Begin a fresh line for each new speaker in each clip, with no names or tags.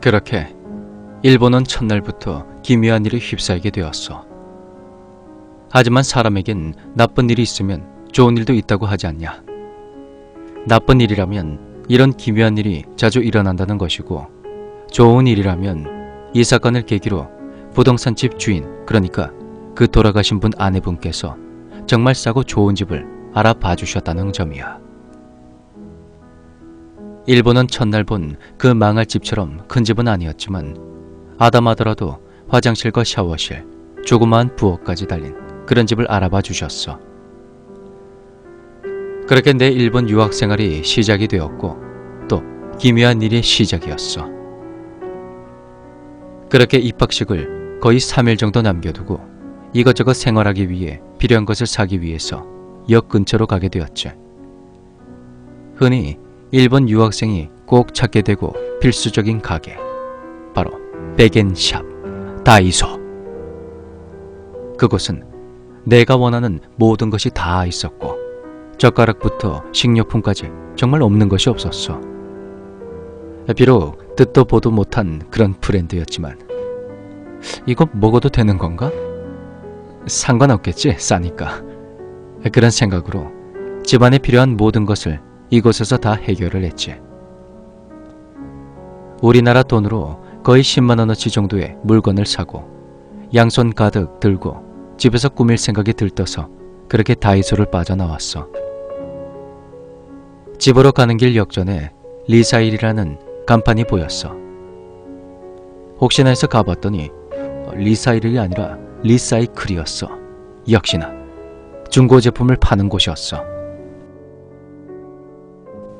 그렇게 일본은 첫날부터 기묘한 일에 휩싸이게 되었어. 하지만 사람에겐 나쁜 일이 있으면 좋은 일도 있다고 하지 않냐. 나쁜 일이라면 이런 기묘한 일이 자주 일어난다는 것이고, 좋은 일이라면 이 사건을 계기로 부동산 집 주인, 그러니까 그 돌아가신 분 아내분께서 정말 싸고 좋은 집을 알아봐 주셨다는 점이야. 일본은 첫날 본 그 망할 집처럼 큰 집은 아니었지만 아담하더라도 화장실과 샤워실, 조그마한 부엌까지 달린 그런 집을 알아봐 주셨어. 그렇게 내 일본 유학 생활이 시작이 되었고 또 기묘한 일의 시작이었어. 그렇게 입학식을 거의 3일 정도 남겨두고 이것저것 생활하기 위해 필요한 것을 사기 위해서 역 근처로 가게 되었지. 흔히 일본 유학생이 꼭 찾게 되고 필수적인 가게. 바로 백엔샵, 다이소. 그곳은 내가 원하는 모든 것이 다 있었고 젓가락부터 식료품까지 정말 없는 것이 없었어. 비록 듣도 보도 못한 그런 브랜드였지만 이거 먹어도 되는 건가? 상관없겠지, 싸니까. 그런 생각으로 집안에 필요한 모든 것을 이곳에서 다 해결을 했지. 우리나라 돈으로 거의 10만 원어치 정도의 물건을 사고 양손 가득 들고 집에서 꾸밀 생각이 들떠서 그렇게 다이소를 빠져나왔어. 집으로 가는 길 역전에 리사일이라는 간판이 보였어. 혹시나 해서 가봤더니 리사일이 아니라 리사이클이었어. 역시나 중고 제품을 파는 곳이었어.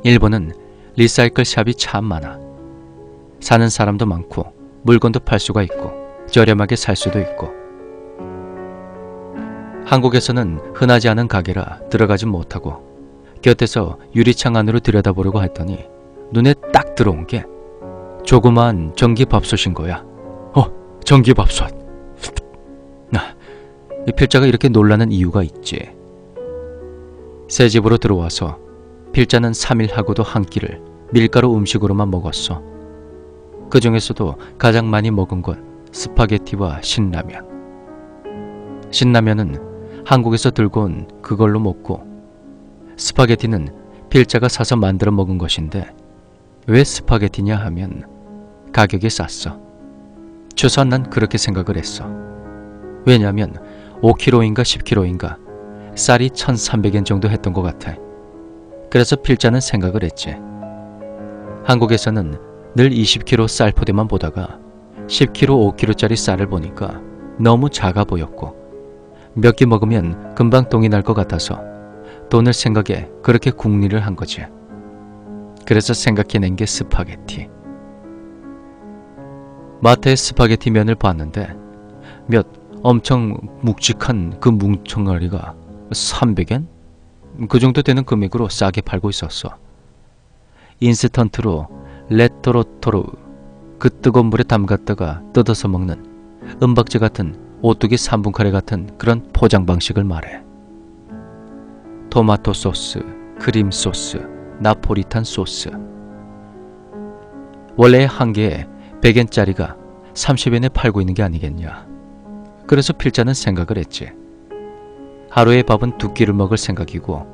일본은 리사이클 샵이 참 많아. 사는 사람도 많고 물건도 팔 수가 있고 저렴하게 살 수도 있고. 한국에서는 흔하지 않은 가게라 들어가진 못하고 곁에서 유리창 안으로 들여다보려고 했더니 눈에 딱 들어온 게 조그마한 전기밥솥인 거야. 어, 전기밥솥. 아, 이 필자가 이렇게 놀라는 이유가 있지. 새 집으로 들어와서 필자는 3일 하고도 한 끼를 밀가루 음식으로만 먹었어. 그 중에서도 가장 많이 먹은 건 스파게티와 신라면. 신라면은 한국에서 들고 온 그걸로 먹고 스파게티는 필자가 사서 만들어 먹은 것인데 왜 스파게티냐 하면 가격이 쌌어. 최소한 난 그렇게 생각을 했어. 왜냐면 5kg인가 10kg인가 쌀이 1,300엔 정도 했던 것 같아. 그래서 필자는 생각을 했지. 한국에서는 늘 20kg 쌀 포대만 보다가 10kg, 5kg짜리 쌀을 보니까 너무 작아 보였고 몇 끼 먹으면 금방 똥이 날 것 같아서 돈을 생각해 그렇게 궁리를 한 거지. 그래서 생각해낸 게 스파게티. 마트에 스파게티 면을 봤는데 몇 엄청 묵직한 그 뭉텅아리가 300엔? 그 정도 되는 금액으로 싸게 팔고 있었어. 인스턴트로 레토로토로 그 뜨거운 물에 담갔다가 뜯어서 먹는 은박지 같은 오뚜기 3분 카레 같은 그런 포장 방식을 말해. 토마토 소스, 크림 소스, 나포리탄 소스. 원래 한 개에 100엔짜리가 30엔에 팔고 있는 게 아니겠냐. 그래서 필자는 생각을 했지. 하루에 밥은 두 끼를 먹을 생각이고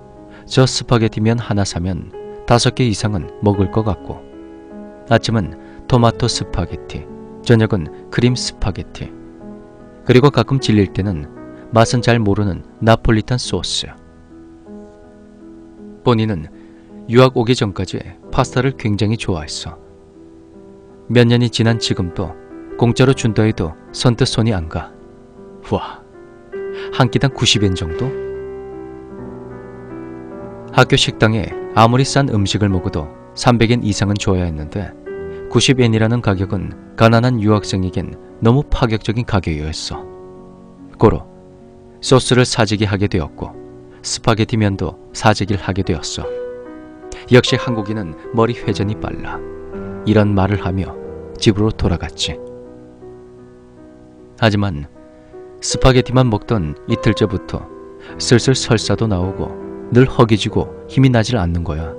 저 스파게티면 하나 사면 다섯 개 이상은 먹을 것 같고 아침은 토마토 스파게티, 저녁은 크림 스파게티, 그리고 가끔 질릴 때는 맛은 잘 모르는 나폴리탄 소스. 본인은 유학 오기 전까지 파스타를 굉장히 좋아했어. 몇 년이 지난 지금도 공짜로 준다 해도 선뜻 손이 안 가. 와, 한 끼당 90엔 정도? 학교 식당에 아무리 싼 음식을 먹어도 300엔 이상은 줘야 했는데 90엔이라는 가격은 가난한 유학생에겐 너무 파격적인 가격이었어. 고로 소스를 사재기 하게 되었고 스파게티 면도 사재기를 하게 되었어. 역시 한국인은 머리 회전이 빨라. 이런 말을 하며 집으로 돌아갔지. 하지만 스파게티만 먹던 이틀째부터 슬슬 설사도 나오고 늘 허기지고 힘이 나질 않는 거야.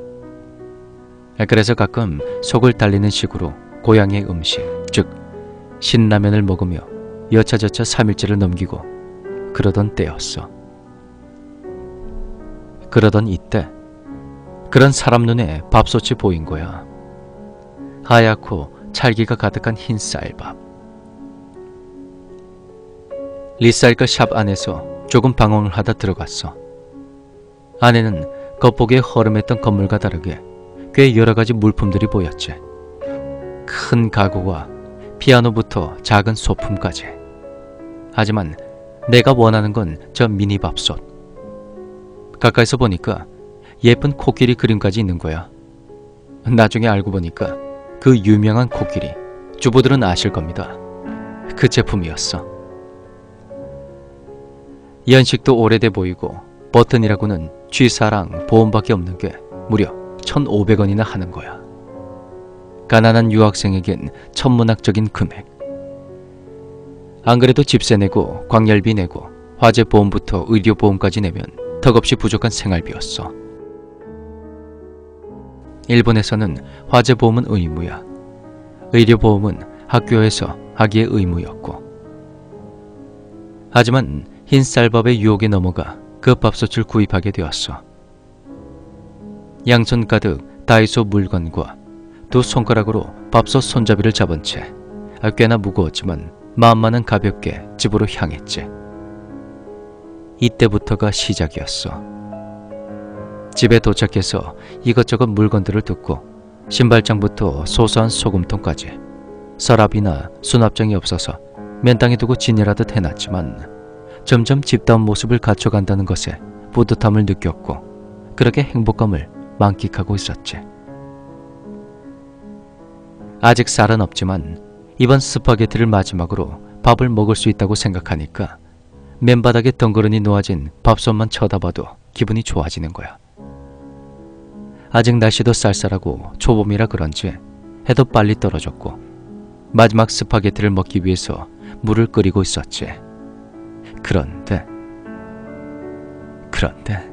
그래서 가끔 속을 달리는 식으로 고향의 음식, 즉 신라면을 먹으며 여차저차 3일째를 넘기고 그러던 때였어. 그러던 이때 그런 사람 눈에 밥솥이 보인 거야. 하얗고 찰기가 가득한 흰 쌀밥. 리사이클 샵 안에서 조금 방황을 하다 들어갔어. 안에는 겉보기에 허름했던 건물과 다르게 꽤 여러 가지 물품들이 보였지. 큰 가구와 피아노부터 작은 소품까지. 하지만 내가 원하는 건 저 미니 밥솥. 가까이서 보니까 예쁜 코끼리 그림까지 있는 거야. 나중에 알고 보니까 그 유명한 코끼리 주부들은 아실 겁니다. 그 제품이었어. 연식도 오래돼 보이고 버튼이라고는 쥐사랑 보험밖에 없는 게 무려 1,500원이나 하는 거야. 가난한 유학생에겐 천문학적인 금액. 안 그래도 집세 내고 광열비 내고 화재 보험부터 의료 보험까지 내면 턱없이 부족한 생활비였어. 일본에서는 화재 보험은 의무야. 의료 보험은 학교에서 하기에 의무였고. 하지만 흰 쌀밥의 유혹에 넘어가 그 밥솥을 구입하게 되었어. 양손 가득 다이소 물건과 두 손가락으로 밥솥 손잡이를 잡은 채 아, 꽤나 무거웠지만 마음만은 가볍게 집으로 향했지. 이때부터가 시작이었어. 집에 도착해서 이것저것 물건들을 듣고 신발장부터 소소한 소금통까지 서랍이나 수납장이 없어서 맨땅에 두고 지내라듯 해놨지만 점점 집다운 모습을 갖춰간다는 것에 뿌듯함을 느꼈고 그렇게 행복감을 만끽하고 있었지. 아직 쌀은 없지만 이번 스파게티를 마지막으로 밥을 먹을 수 있다고 생각하니까 맨바닥에 덩그러니 놓아진 밥솥만 쳐다봐도 기분이 좋아지는 거야. 아직 날씨도 쌀쌀하고 초봄이라 그런지 해도 빨리 떨어졌고 마지막 스파게티를 먹기 위해서 물을 끓이고 있었지. 그런데 그런데